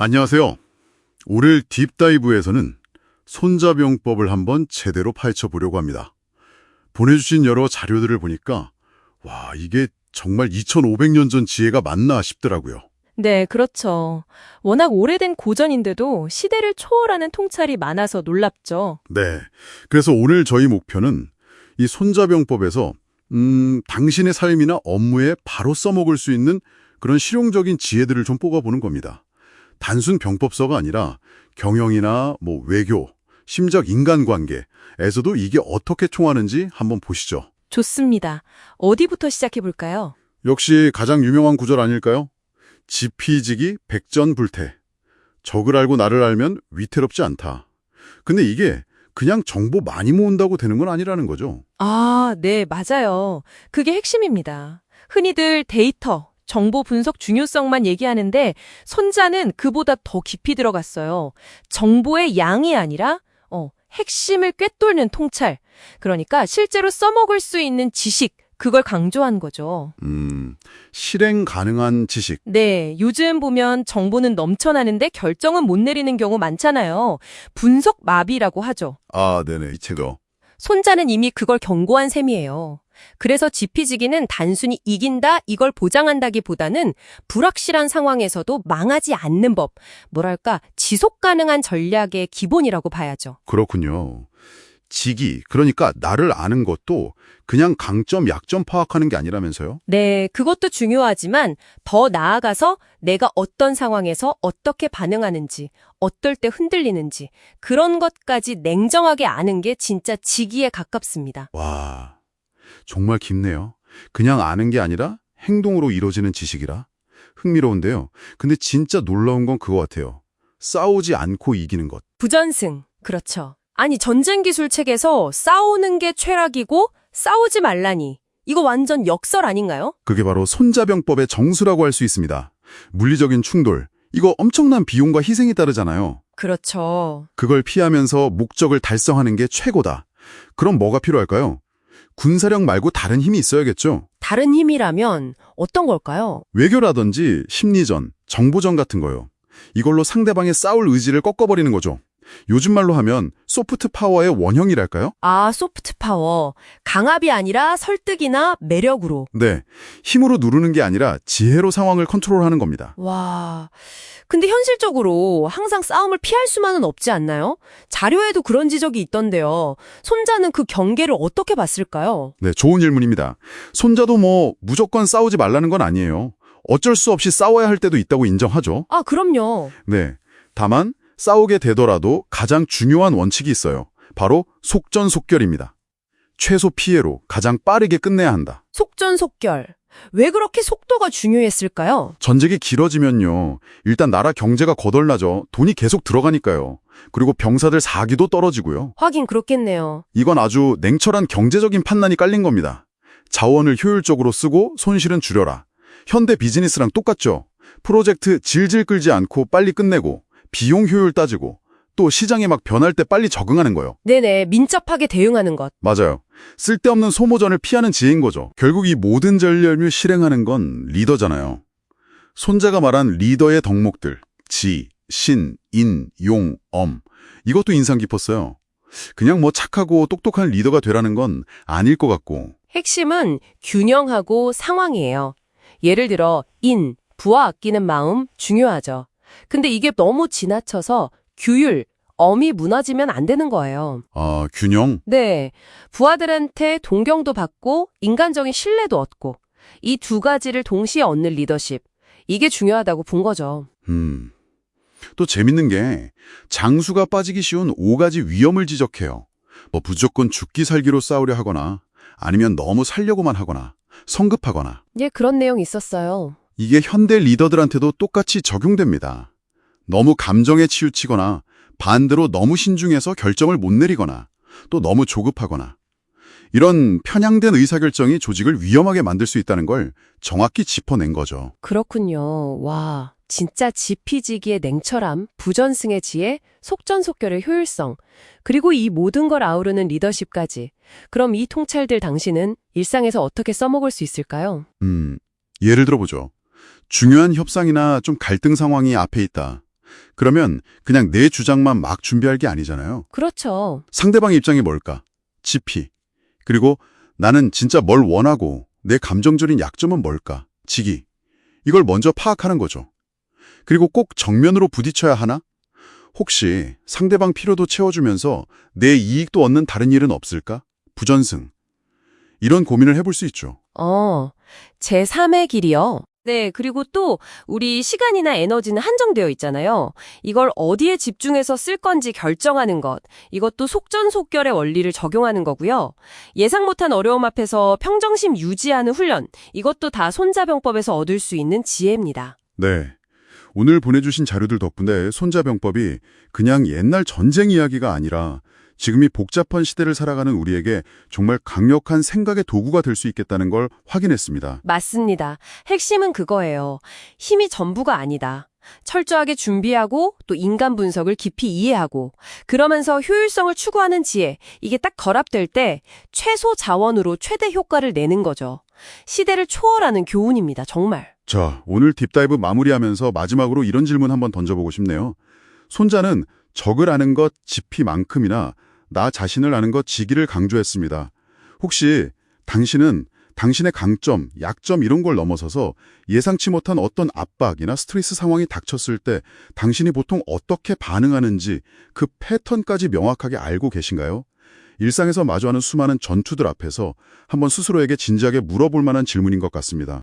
안녕하세요. 오늘 딥다이브에서는 손자병법을 한번 제대로 파헤쳐 보려고 합니다. 보내주신 여러 자료들을 보니까 와 이게 정말 2500년 전 지혜가 맞나 싶더라고요. 네, 그렇죠. 워낙 오래된 고전인데도 시대를 초월하는 통찰이 많아서 놀랍죠. 네. 그래서 오늘 저희 목표는 이 손자병법에서 음, 당신의 삶이나 업무에 바로 써먹을 수 있는 그런 실용적인 지혜들을 좀 뽑아보는 겁니다. 단순 병법서가 아니라 경영이나 뭐 외교, 심적 인간관계에서도 이게 어떻게 통하는지 한번 보시죠. 좋습니다. 어디부터 시작해 볼까요? 역시 가장 유명한 구절 아닐까요? 지피지기 백전불태. 적을 알고 나를 알면 위태롭지 않다. 근데 이게 그냥 정보 많이 모은다고 되는 건 아니라는 거죠. 아, 네, 맞아요. 그게 핵심입니다. 흔히들 데이터, 정보 분석 중요성만 얘기하는데 손자는 그보다 더 깊이 들어갔어요. 정보의 양이 아니라 어, 핵심을 꿰뚫는 통찰. 그러니까 실제로 써먹을 수 있는 지식, 그걸 강조한 거죠. 음, 실행 가능한 지식. 네, 요즘 보면 정보는 넘쳐나는데 결정은 못 내리는 경우 많잖아요. 분석 마비라고 하죠. 아, 네네, 이 책어. 손자는 이미 그걸 경고한 셈이에요. 그래서 지피지기는 단순히 이긴다, 이걸 보장한다기보다는 불확실한 상황에서도 망하지 않는 법, 뭐랄까, 지속 가능한 전략의 기본이라고 봐야죠. 그렇군요. 지기, 그러니까 나를 아는 것도 그냥 강점, 약점 파악하는 게 아니라면서요? 네, 그것도 중요하지만 더 나아가서 내가 어떤 상황에서 어떻게 반응하는지, 어떨 때 흔들리는지, 그런 것까지 냉정하게 아는 게 진짜 지기에 가깝습니다. 와, 정말 깊네요. 그냥 아는 게 아니라 행동으로 이루어지는 지식이라. 흥미로운데요. 근데 진짜 놀라운 건 그거 같아요. 싸우지 않고 이기는 것. 부전승, 그렇죠. 아니, 전쟁 기술 책에서 싸우는 게 최락이고 싸우지 말라니. 이거 완전 역설 아닌가요? 그게 바로 손자병법의 정수라고 할 수 있습니다. 물리적인 충돌, 이거 엄청난 비용과 희생이 따르잖아요. 그렇죠. 그걸 피하면서 목적을 달성하는 게 최고다. 그럼 뭐가 필요할까요? 군사력 말고 다른 힘이 있어야겠죠. 다른 힘이라면 어떤 걸까요? 외교라든지 심리전, 정보전 같은 거요. 이걸로 상대방의 싸울 의지를 꺾어버리는 거죠. 요즘 말로 하면 소프트 파워의 원형이랄까요? 아, 소프트 파워. 강압이 아니라 설득이나 매력으로. 네, 힘으로 누르는 게 아니라 지혜로 상황을 컨트롤하는 겁니다. 와. 근데 현실적으로 항상 싸움을 피할 수만은 없지 않나요? 자료에도 그런 지적이 있던데요. 손자는 그 경계를 어떻게 봤을까요? 네, 좋은 질문입니다. 손자도 뭐 무조건 싸우지 말라는 건 아니에요. 어쩔 수 없이 싸워야 할 때도 있다고 인정하죠. 아, 그럼요. 네, 다만 싸우게 되더라도 가장 중요한 원칙이 있어요. 바로 속전속결입니다. 최소 피해로 가장 빠르게 끝내야 한다. 속전속결. 왜 그렇게 속도가 중요했을까요? 전쟁이 길어지면요. 일단 나라 경제가 거덜나죠. 돈이 계속 들어가니까요. 그리고 병사들 사기도 떨어지고요. 하긴 그렇겠네요. 이건 아주 냉철한 경제적인 판단이 깔린 겁니다. 자원을 효율적으로 쓰고 손실은 줄여라. 현대 비즈니스랑 똑같죠. 프로젝트 질질 끌지 않고 빨리 끝내고 비용 효율 따지고 또 시장에 막 변할 때 빨리 적응하는 거요. 네네, 민첩하게 대응하는 것. 맞아요. 쓸데없는 소모전을 피하는 지혜인 거죠. 결국 이 모든 전략을 실행하는 건 리더잖아요. 손자가 말한 리더의 덕목들, 지, 신, 인, 용, 엄. 이것도 인상 깊었어요. 그냥 뭐 착하고 똑똑한 리더가 되라는 건 아닐 것 같고. 핵심은 균형하고 상황이에요. 예를 들어 인, 부와 아끼는 마음 중요하죠. 근데 이게 너무 지나쳐서 규율, 엄이 무너지면 안 되는 거예요. 아, 균형? 네, 부하들한테 동경도 받고 인간적인 신뢰도 얻고 이 두 가지를 동시에 얻는 리더십. 이게 중요하다고 본 거죠. 음. 또 재밌는 게 장수가 빠지기 쉬운 오 가지 위험을 지적해요. 뭐 무조건 죽기 살기로 싸우려 하거나 아니면 너무 살려고만 하거나 성급하거나 예, 그런 내용 있었어요. 이게 현대 리더들한테도 똑같이 적용됩니다. 너무 감정에 치우치거나 반대로 너무 신중해서 결정을 못 내리거나 또 너무 조급하거나 이런 편향된 의사결정이 조직을 위험하게 만들 수 있다는 걸 정확히 짚어낸 거죠. 그렇군요. 와, 진짜 지피지기의 냉철함, 부전승의 지혜, 속전속결의 효율성, 그리고 이 모든 걸 아우르는 리더십까지. 그럼 이 통찰들 당신은 일상에서 어떻게 써먹을 수 있을까요? 음, 예를 들어보죠. 중요한 협상이나 좀 갈등 상황이 앞에 있다. 그러면 그냥 내 주장만 막 준비할 게 아니잖아요. 그렇죠. 상대방 입장이 뭘까? 지피. 그리고 나는 진짜 뭘 원하고 내 감정적인 약점은 뭘까? 지기. 이걸 먼저 파악하는 거죠. 그리고 꼭 정면으로 부딪혀야 하나? 혹시 상대방 필요도 채워주면서 내 이익도 얻는 다른 일은 없을까? 부전승. 이런 고민을 해볼 수 있죠. 어, 제3의 길이요. 네, 그리고 또 우리 시간이나 에너지는 한정되어 있잖아요. 이걸 어디에 집중해서 쓸 건지 결정하는 것. 이것도 속전속결의 원리를 적용하는 거고요. 예상 못한 어려움 앞에서 평정심 유지하는 훈련. 이것도 다 손자병법에서 얻을 수 있는 지혜입니다. 네. 오늘 보내주신 자료들 덕분에 손자병법이 그냥 옛날 전쟁 이야기가 아니라 지금 이 복잡한 시대를 살아가는 우리에게 정말 강력한 생각의 도구가 될 수 있겠다는 걸 확인했습니다. 맞습니다. 핵심은 그거예요. 힘이 전부가 아니다. 철저하게 준비하고 또 인간 분석을 깊이 이해하고 그러면서 효율성을 추구하는 지혜. 이게 딱 결합될 때 최소 자원으로 최대 효과를 내는 거죠. 시대를 초월하는 교훈입니다. 정말. 자, 오늘 딥다이브 마무리하면서 마지막으로 이런 질문 한번 던져보고 싶네요. 손자는 적을 아는 것 지피만큼이나 나 자신을 아는 것 지기를 강조했습니다. 혹시 당신은 당신의 강점, 약점 이런 걸 넘어서서 예상치 못한 어떤 압박이나 스트레스 상황이 닥쳤을 때 당신이 보통 어떻게 반응하는지 그 패턴까지 명확하게 알고 계신가요? 일상에서 마주하는 수많은 전투들 앞에서 한번 스스로에게 진지하게 물어볼 만한 질문인 것 같습니다.